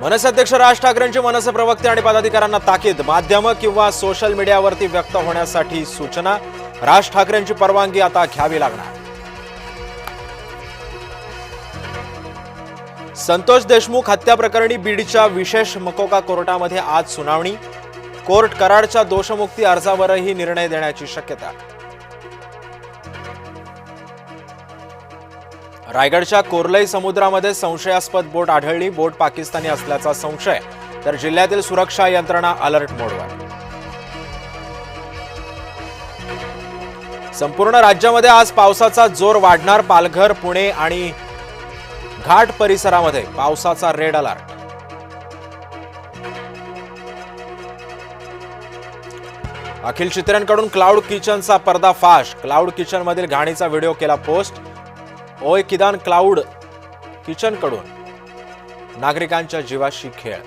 मनसे अध्यक्ष राज ठाकरेंची मनसे प्रवक्ते आणि पदाधिकाऱ्यांना ताकीद माध्यमं किंवा सोशल मीडियावरती व्यक्त होण्यासाठी सूचना. राज ठाकरेंची परवानगी आता घ्यावी लागणार. संतोष देशमुख हत्या प्रकरणी बीडच्या विशेष मकोका कोर्टामध्ये आज सुनावणी. कोर्ट कराडच्या दोषमुक्ती अर्जावरही निर्णय देण्याची शक्यता. रायगडच्या कोरलई समुद्रामध्ये संशयास्पद बोट आढळली. बोट पाकिस्तानी असल्याचा संशय. तर जिल्ह्यातील सुरक्षा यंत्रणा अलर्ट मोडवर. संपूर्ण राज्यामध्ये आज पावसाचा जोर वाढणार. पालघर पुणे आणि घाट परिसरामध्ये पावसाचा रेड अलर्ट. अखिल चित्र्यांकडून क्लाउड किचनचा पर्दाफाश. क्लाउड किचनमधील घाणीचा व्हिडिओ केला पोस्ट. ओय किदान क्लाउड किचनकडून नागरिकांच्या जीवाशी खेळ.